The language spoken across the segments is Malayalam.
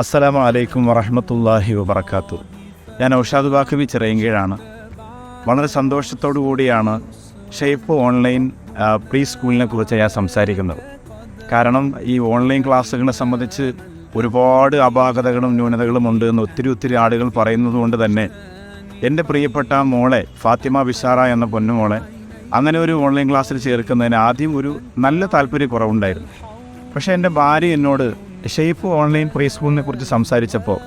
അസ്സലാമു അലൈക്കും വറഹമത്തല്ലാഹി വബർക്കാത്തു ഞാൻ ഔഷാദ് ബാഖബി ചിറയങ്കീഴാണ് വളരെ സന്തോഷത്തോടു കൂടിയാണ് ഷെയ്പ്പ് ഓൺലൈൻ പ്രീ സ്കൂളിനെ കുറിച്ച് ഞാൻ സംസാരിക്കുന്നത്. കാരണം ഈ ഓൺലൈൻ ക്ലാസ്സുകളെ സംബന്ധിച്ച് ഒരുപാട് അപാകതകളും ന്യൂനതകളും ഉണ്ട് എന്ന് ഒത്തിരി ഒത്തിരി ആളുകൾ പറയുന്നത് കൊണ്ട് തന്നെ എന്റെ പ്രിയപ്പെട്ട മോളെ ഫാത്തിമ ബിഷാറ എന്ന പൊന്നുമോളെ അങ്ങനെ ഒരു ഓൺലൈൻ ക്ലാസ്സിൽ ചേർക്കുന്നതിന് ആദ്യം ഒരു നല്ല താല്പര്യക്കുറവുണ്ടായിരുന്നു. പക്ഷേ എന്റെ ഭാര്യ എന്നോട് ഷേപ്പ് ഓൺലൈൻ പ്രീ സ്കൂളിനെ കുറിച്ച് സംസാരിച്ചപ്പോൾ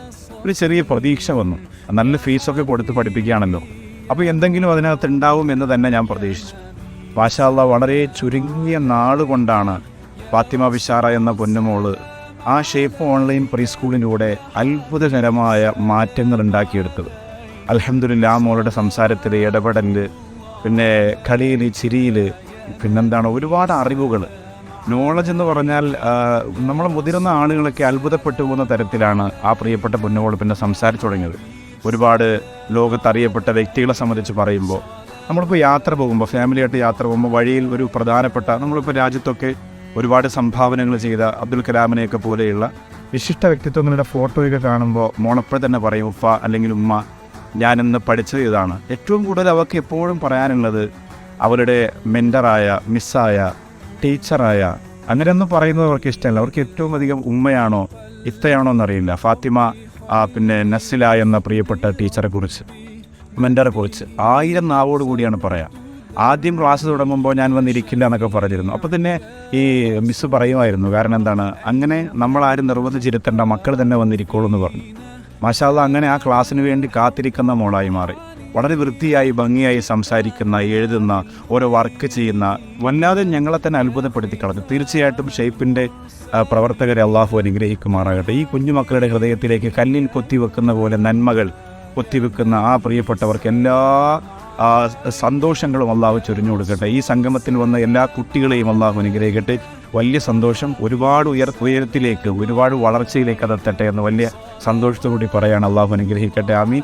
ഒരു ചെറിയ പ്രതീക്ഷ വന്നു. നല്ല ഫീസൊക്കെ കൊടുത്ത് പഠിപ്പിക്കുകയാണല്ലോ. അപ്പോൾ എന്തെങ്കിലും അതിനകത്ത് ഉണ്ടാവും എന്ന് തന്നെ ഞാൻ പ്രതീക്ഷിച്ചു. മാഷാല്ല വളരെ ചുരുങ്ങിയ നാളുകൊണ്ടാണ് ഫാത്തിമ ബിഷാറ എന്ന പൊന്നുമോൾ ആ ഷേപ്പ് ഓൺലൈൻ പ്രീ സ്കൂളിലൂടെ അത്ഭുതകരമായ മാറ്റങ്ങൾ ഉണ്ടാക്കിയെടുത്തത്. അലഹമ്മദില്ല ആ മോളുടെ സംസാരത്തിൽ ഇടപെടൽ പിന്നെ കളിയിൽ ചിരിയിൽ പിന്നെന്താണ് ഒരുപാട് അറിവുകൾ നോളജ് എന്ന് പറഞ്ഞാൽ നമ്മൾ മുതിർന്ന ആളുകളൊക്കെ അത്ഭുതപ്പെട്ടു പോകുന്ന തരത്തിലാണ് ആ പ്രിയപ്പെട്ട പൊന്നുകോൾ പിന്നെ സംസാരിച്ചു തുടങ്ങിയത്. ഒരുപാട് ലോകത്തറിയപ്പെട്ട വ്യക്തികളെ സംബന്ധിച്ച് പറയുമ്പോൾ നമ്മളിപ്പോൾ യാത്ര പോകുമ്പോൾ ഫാമിലിയായിട്ട് യാത്ര പോകുമ്പോൾ വഴിയിൽ ഒരു പ്രധാനപ്പെട്ട നമ്മളിപ്പോൾ രാജ്യത്തൊക്കെ ഒരുപാട് സംഭാവനകൾ ചെയ്ത അബ്ദുൽ കലാമിനെയൊക്കെ പോലെയുള്ള വിശിഷ്ട വ്യക്തിത്വങ്ങളുടെ ഫോട്ടോയൊക്കെ കാണുമ്പോൾ മോണപ്പഴ തന്നെ പറയും ഉപ്പ അല്ലെങ്കിൽ ഉമ്മ ഞാനിന്ന് പഠിച്ചത് ഇതാണ്. ഏറ്റവും കൂടുതൽ അവർക്ക് എപ്പോഴും പറയാനുള്ളത് അവരുടെ മെന്ററായ മിസ്സായ ടീച്ചറായ അങ്ങനെയൊന്നും പറയുന്നത് അവർക്ക് ഇഷ്ടമല്ല. അവർക്ക് ഏറ്റവും അധികം ഉമ്മയാണോ ഇത്തയാണോ എന്നറിയില്ല. ഫാത്തിമ പിന്നെ നസില എന്ന പ്രിയപ്പെട്ട ടീച്ചറെ കുറിച്ച് മെന്ററെ കുറിച്ച് ആയിരം നാവോട് കൂടിയാണ് പറയാം. ആദ്യം ക്ലാസ് തുടങ്ങുമ്പോൾ ഞാൻ വന്നിരിക്കില്ല എന്നൊക്കെ പറഞ്ഞിരുന്നു. അപ്പോൾ തന്നെ ഈ മിസ്സ് പറയുമായിരുന്നു കാരണം എന്താണ് അങ്ങനെ നമ്മളാരും നിർബന്ധിച്ചിരുത്തേണ്ട മക്കൾ തന്നെ വന്നിരിക്കോളൂ എന്ന് പറഞ്ഞു. മാഷാല്ല അങ്ങനെ ആ ക്ലാസ്സിന് വേണ്ടി കാത്തിരിക്കുന്ന മോളായി മാറി. വളരെ വൃത്തിയായി ഭംഗിയായി സംസാരിക്കുന്ന എഴുതുന്ന ഓരോ വർക്ക് ചെയ്യുന്ന വല്ലാതെ ഞങ്ങളെ തന്നെ അത്ഭുതപ്പെടുത്തി കളഞ്ഞു തീർച്ചയായിട്ടും ഷെയ്പ്പിന്റെ പ്രവർത്തകരെ അള്ളാഹു അനുഗ്രഹിക്കുമാറാകട്ടെ. ഈ കുഞ്ഞുമക്കളുടെ ഹൃദയത്തിലേക്ക് കല്ലിൽ കൊത്തിവെക്കുന്ന പോലെ നന്മകൾ കൊത്തിവെക്കുന്ന ആ പ്രിയപ്പെട്ടവർക്ക് എല്ലാ സന്തോഷങ്ങളും അള്ളാഹു ചൊരിഞ്ഞു കൊടുക്കട്ടെ. ഈ സംഗമത്തിൽ വന്ന എല്ലാ കുട്ടികളെയും അള്ളാഹു അനുഗ്രഹിക്കട്ടെ. വലിയ സന്തോഷം ഒരുപാട് ഉയർ ഉയരത്തിലേക്ക് ഒരുപാട് വളർച്ചയിലേക്ക് അതെത്തട്ടെ എന്ന് വലിയ സന്തോഷത്തോടുകൂടി പറയാൻ അള്ളാഹു അനുഗ്രഹിക്കട്ടെ. ആമീൻ.